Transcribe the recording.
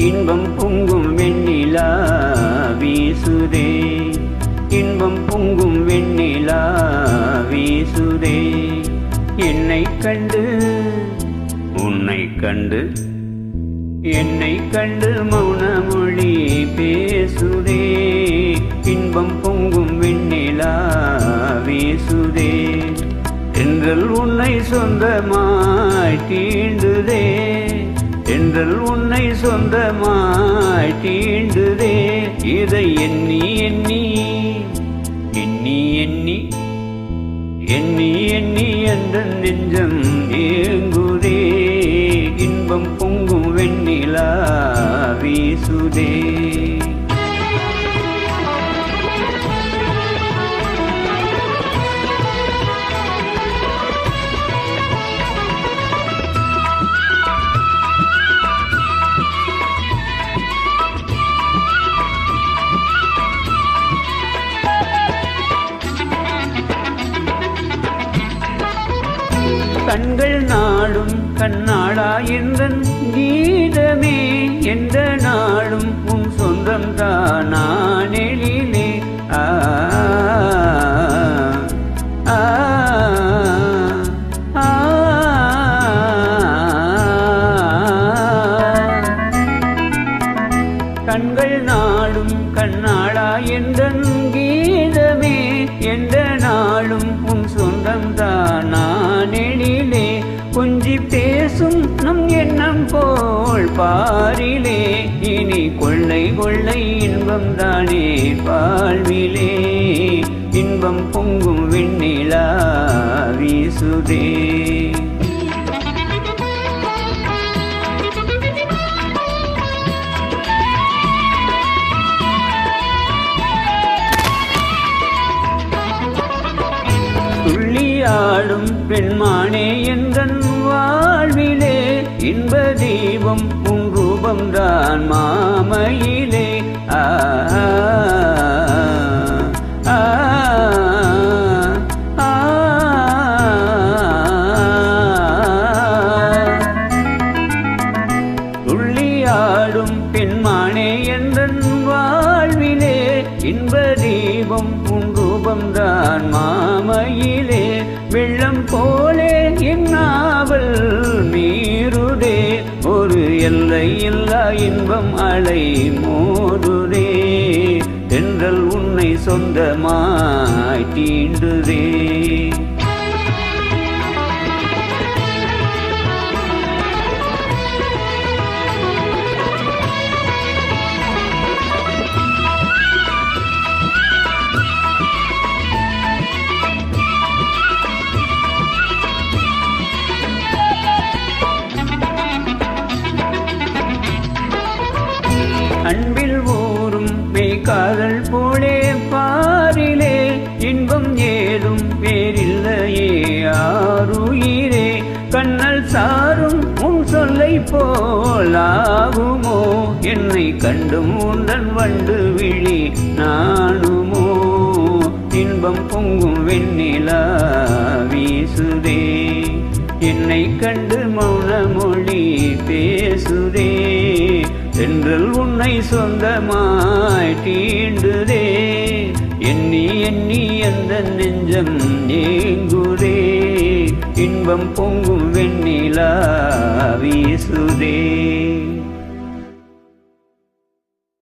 இன்பம் பொங்கும் வெண்ணிலா வீசுதே. இன்பம் பொங்கும் வெண்ணிலா வீசுதே. என்னை கண்டு உன்னை கண்டு என்னை கண்டு மௌனமொழி பேசுதே. இன்பம் பொங்கும் வெண்ணிலா வீசுதே. என்றல் உன்னை சொந்தமா என்றல் உன்னை சொந்தமாய் தீண்டுதே. இதை எண்ணி எண்ணி எண்ணி எண்ணி எண்ணி எண்ணி என்ற நெஞ்சம் ஏங்குதே. இன்பம் கண்கள் நாடும் கண்ணாளா எந்தன் கீதமே என்ற கண்கள் நாளும் கண்ணாளா எந்த கீதமே. எந்த நாளும் உன் சொந்தம் எழிலே கொஞ்சி பேசும் நம் எண்ணம் போல் பாரிலே. இனி கொள்ளை கொள்ளை இன்பம் தானே வாழ்விலே. இன்பம் பொங்கும் விண்ணிலா வீசுதே. வாழும் பெண்மானே எந்தன் வாழ்விலே இன்ப தீபம் உன் ரூபம்தான் மாமையிலே. ஆ துள்ளியாடும் பெண்மானே என்றன் வாழ்விலே இன்ப தீபம் உன் ரூபம்தான் மா எல்லை இல்லா இன்பம் அலை மோதுதே. என்றல் உன்னை சொந்தமாய் தீண்டுதே. யாரும் உன் சொல்லை போலாகுமோ? என்னை கண்டும் உந்தன் வண்டு விழி நானுமோ இன்பம் பொங்கும் வெண்ணிலா வீசுதே. என்னை கண்டு மௌன மொழி பேசுதே. தென்றல் உன்னை சொந்தமாய் தீண்டுதே. எண்ணி எண்ணி அந்த நெஞ்சம் ஏங்குதே இன்பம் பொங்கும் வெண்ணிலா வீசுதே.